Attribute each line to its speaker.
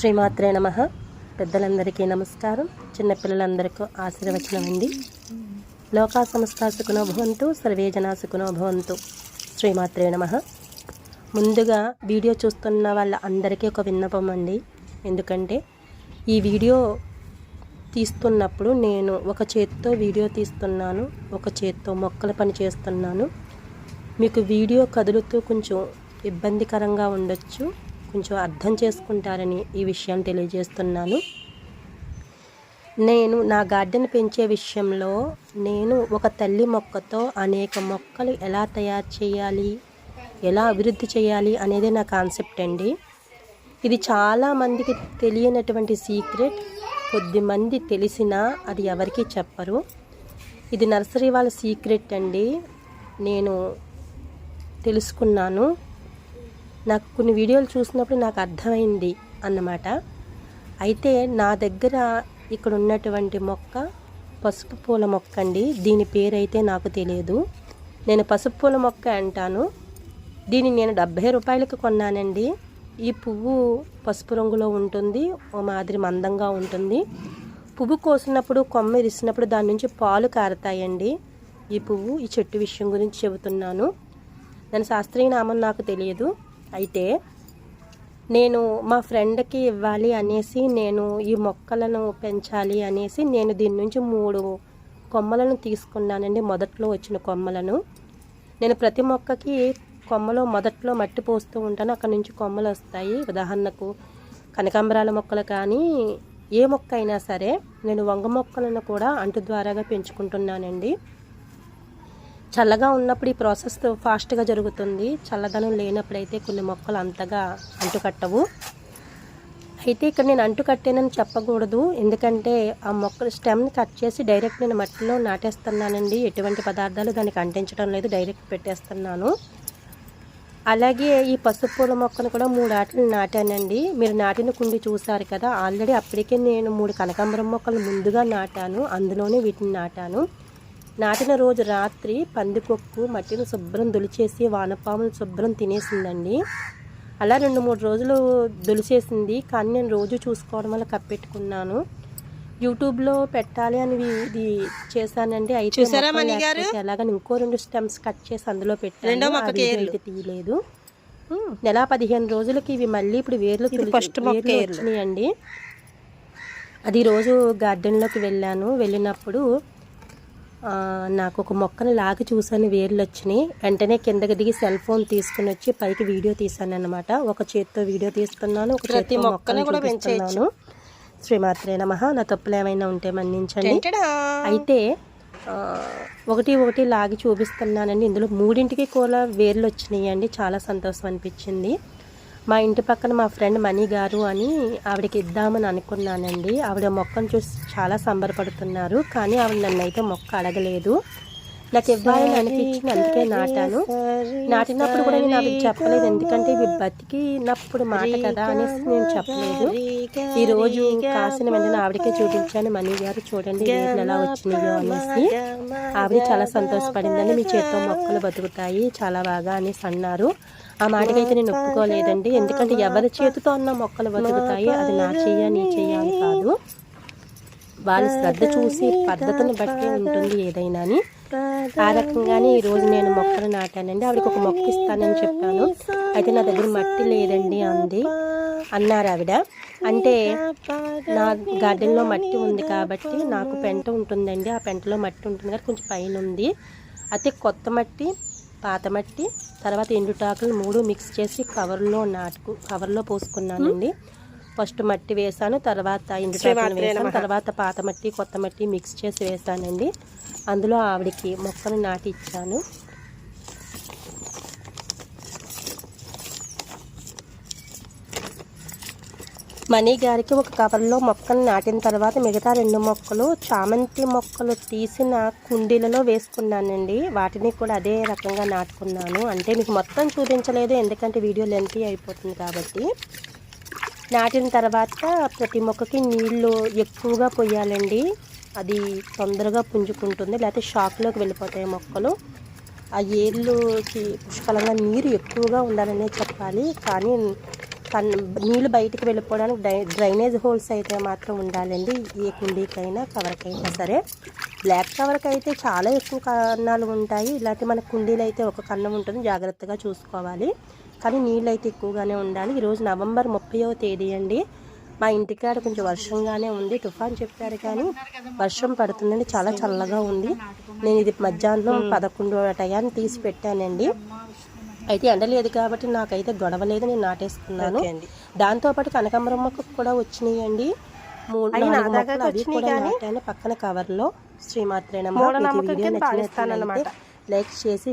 Speaker 1: శ్రీమాత్రే నమ. పెద్దలందరికీ నమస్కారం. చిన్నపిల్లలందరికీ ఆశీర్వచనం అండి లోకా సంస్థ సుఖనో భవంతు సర్వే జనా సుఖనో భవంతు. శ్రీమాత్రే నమ. ముందుగా వీడియో చూస్తున్న వాళ్ళ అందరికీ ఒక విన్నపం అండి. ఎందుకంటే ఈ వీడియో తీస్తున్నప్పుడు నేను ఒక చేత్తో వీడియో తీస్తున్నాను ఒక చేత్తో మొక్కల పని చేస్తున్నాను. మీకు వీడియో కదులుతూ కొంచెం ఇబ్బందికరంగా ఉండొచ్చు. కొంచెం అర్థం చేసుకుంటారని ఈ విషయం తెలియజేస్తున్నాను. నేను నా గార్డెన్ పెంచే విషయంలో నేను ఒక తల్లి మొక్కతో అనేక మొక్కలు ఎలా తయారు చేయాలి ఎలా అభివృద్ధి చేయాలి అనేది నా కాన్సెప్ట్ అండి. ఇది చాలా మందికి తెలియనటువంటి సీక్రెట్. కొద్దిమంది తెలిసినా అది ఎవరికీ చెప్పరు. ఇది నర్సరీ వాళ్ళ సీక్రెట్ అండి. నేను తెలుసుకున్నాను. నాకు కొన్ని వీడియోలు చూసినప్పుడు నాకు అర్థమైంది అన్నమాట. అయితే నా దగ్గర ఇక్కడ ఉన్నటువంటి మొక్క పసుపు పూల మొక్క అండి. దీని పేరైతే నాకు తెలియదు. నేను పసుపు పూల మొక్క అంటాను. దీన్ని నేను డెబ్భై రూపాయలకు కొన్నానండి. ఈ పువ్వు పసుపు రంగులో ఉంటుంది. ఓ మాదిరి మందంగా ఉంటుంది. పువ్వు కోసినప్పుడు కొమ్మ ఇరిసినప్పుడు దాని నుంచి పాలు కారతాయండి. ఈ పువ్వు ఈ చెట్టు విషయం గురించి చెబుతున్నాను. దాని శాస్త్రీయ నామం నాకు తెలియదు. అయితే నేను మా ఫ్రెండ్కి ఇవ్వాలి అనేసి నేను ఈ మొక్కలను పెంచాలి అనేసి నేను దీని నుంచి మూడు కొమ్మలను తీసుకున్నానండి. మొదట్లో వచ్చిన కొమ్మలను. నేను ప్రతి మొక్కకి కొమ్మలో మొదట్లో మట్టి పోస్తూ ఉంటాను. అక్కడ నుంచి కొమ్మలు వస్తాయి. ఉదాహరణకు కనకాంబరాల మొక్కలు కానీ ఏ మొక్క అయినా సరే నేను వంగ మొక్కలను కూడా అంటు ద్వారాగా పెంచుకుంటున్నానండి. చల్లగా ఉన్నప్పుడు ఈ ప్రాసెస్ ఫాస్ట్గా జరుగుతుంది. చల్లదనం లేనప్పుడైతే కొన్ని మొక్కలు అంతగా అంటుకట్టవు. అయితే ఇక్కడ నేను అంటు కట్టానని చెప్పకూడదు. ఎందుకంటే ఆ మొక్కలు స్టెమ్ని కట్ చేసి డైరెక్ట్ నేను మట్టిలో నాటేస్తున్నానండి. ఎటువంటి పదార్థాలు దానికి అంటించడం లేదు. డైరెక్ట్ పెట్టేస్తున్నాను. అలాగే ఈ పసుపు పూల మొక్కను కూడా మూడు ఆటలు నాటానండి. మీరు నాటిన కుండి చూసారు కదా. ఆల్రెడీ అప్పటికే నేను మూడు కనకాంబరం మొక్కలు ముందుగా నాటాను. అందులోనే వీటిని నాటాను. నాటిన రోజు రాత్రి పందికొక్కు మట్టిని శుభ్రం దులిచేసి వానపాములు శుభ్రం తినేసిందండి. అలా రెండు మూడు రోజులు దులిచేసింది. కానీ నేను రోజు చూసుకోవడం వల్ల కప్పెట్టుకున్నాను. యూట్యూబ్లో పెట్టాలి అని ఇది చేశానండి. అయితే ఎలాగని ఇంకో రెండు స్టెమ్స్ కట్ చేసి అందులో పెట్టాను. అయితే తీయలేదు. నెల పదిహేను రోజులకి ఇవి మళ్ళీ ఇప్పుడు వేర్లు. వచ్చినాయండి. అది రోజు గార్డెన్లోకి వెళ్ళాను. వెళ్ళినప్పుడు నాకు ఒక మొక్కను లాగి చూసాను వేర్లు వచ్చినాయి. వెంటనే కిందకి దిగి సెల్ ఫోన్ తీసుకుని వచ్చి పైకి వీడియో తీసాను అనమాట ఒక చేత్తో వీడియో తీస్తున్నాను ఒక
Speaker 2: ప్రతి మొక్కను కూడా
Speaker 1: చూపిస్తున్నాను. శ్రీమాత్రే నమ. నా తప్పులు ఏమైనా ఉంటే మన్నించండి. అయితే ఒకటి ఒకటి లాగి చూపిస్తున్నానండి. ఇందులో మూడింటికి కూడా వేర్లు వచ్చినాయండి. చాలా సంతోషం అనిపించింది. మా ఇంటి పక్కన మా ఫ్రెండ్ మణి గారు అని ఆవిడకి ఇద్దామని అనుకున్నానండి. ఆవిడ మొక్కను చూసి చాలా సంబరపడుతున్నారు. కానీ ఆవిడ నన్ను అయితే మొక్క అడగలేదు. నాకు ఇవ్వాలని అనిపించింది అందుకే నాటాను. నాటినప్పుడు కూడా నేను అవి చెప్పలేదు. ఎందుకంటే ఇవి బతికినప్పుడు మాట కదా అనేసి నేను చెప్పలేదు. ఈ రోజు కాసిన వెంటనే ఆవిడకే చూపించాను. మనీ గారు చూడండి ఎలా వచ్చినాయో అనేసి. ఆవిడ చాలా సంతోషపడిందని మీ చేతితో మొక్కలు బతుకుతాయి చాలా బాగా అనేసి అన్నారు. ఆ మాటకైతే నేను ఒప్పుకోలేదండి. ఎందుకంటే ఎవరి చేతితో ఉన్న మొక్కలు బతుకుతాయి అది నా చెయ్య నీ చెయ్య అని కాదు. వాళ్ళ శ్రద్ధ చూసి పద్ధతిని బట్టి ఉంటుంది ఏదైనా అని ఆ రకంగానే ఈరోజు నేను మొక్కలు నాటానండి. ఆవిడకి ఒక మొక్క ఇస్తానని చెప్పాను. అయితే నా దగ్గర మట్టి లేదండి అంది. అన్నారు ఆవిడ. అంటే నా గార్డెన్లో మట్టి ఉంది కాబట్టి నాకు పెంట ఉంటుందండి. ఆ పెంటలో మట్టి ఉంటుంది కదా కొంచెం పైన ఉంది. అయితే కొత్త మట్టి పాత మట్టి తర్వాత ఎండుటాకులు మూడు మిక్స్ చేసి కవర్లో నాటుకు కవర్లో పోసుకున్నానండి. ఫస్ట్ మట్టి వేసాను తర్వాత ఎండుటాకులు వేసాను తర్వాత పాత మట్టి కొత్త మట్టి మిక్స్ చేసి వేసానండి. అందులో ఆవిడకి మొక్కను నాటి ఇచ్చాను. మణి గారికి ఒక కవర్లో మొక్కను నాటిన తర్వాత మిగతా రెండు మొక్కలు చామంతి మొక్కలు తీసిన కుండీలలో వేసుకున్నానండి. వాటిని కూడా అదే రకంగా నాటుకున్నాను. అంటే మీకు మొత్తం చూపించలేదు ఎందుకంటే వీడియో లెంతీ అయిపోతుంది కాబట్టి. నాటిన తర్వాత ప్రతి మొక్కకి నీళ్ళు ఎక్కువగా పొయ్యాలండి అది తొందరగా పుంజుకుంటుంది లేకపోతే షాక్లోకి వెళ్ళిపోతాయి మొక్కలు. ఆ ఏళ్ళుకి పుష్కలంగా నీరు ఎక్కువగా ఉండాలనే చెప్పాలి. కానీ కన్ నీళ్ళు బయటికి వెళ్ళిపోవడానికి డ్రై డ్రైనేజ్ హోల్స్ అయితే మాత్రం ఉండాలండి. ఏ కుండీకైనా కవర్కైనా సరే. బ్లాక్ కవర్కి అయితే చాలా ఎక్కువ కన్నాలు ఉంటాయి. ఇలాంటి మన కుండీలు అయితే ఒక కన్నం ఉంటుంది. జాగ్రత్తగా చూసుకోవాలి. కానీ నీళ్ళు అయితే ఎక్కువగానే ఉండాలి. ఈరోజు నవంబర్ ముప్పైవ తేదీ అండి. మా ఇంటికాడ కొంచెం వర్షంగానే ఉంది. తుఫాన్ చెప్పారు కానీ వర్షం పడుతుందండి. చాలా చల్లగా ఉంది. నేను ఇది మధ్యాహ్నం పదకొండు టయాన్ని తీసి పెట్టానండి. అయితే ఎండ లేదు కాబట్టి నాకైతే గొడవ లేదు. నేను నాటేసుకున్నాను. దాంతోపాటు కనకాంబరం మొక్కకు కూడా వచ్చినాయండి. మూడు పక్కన కవర్లో శ్రీమాత్రేనమ్మ. లైక్ చేసి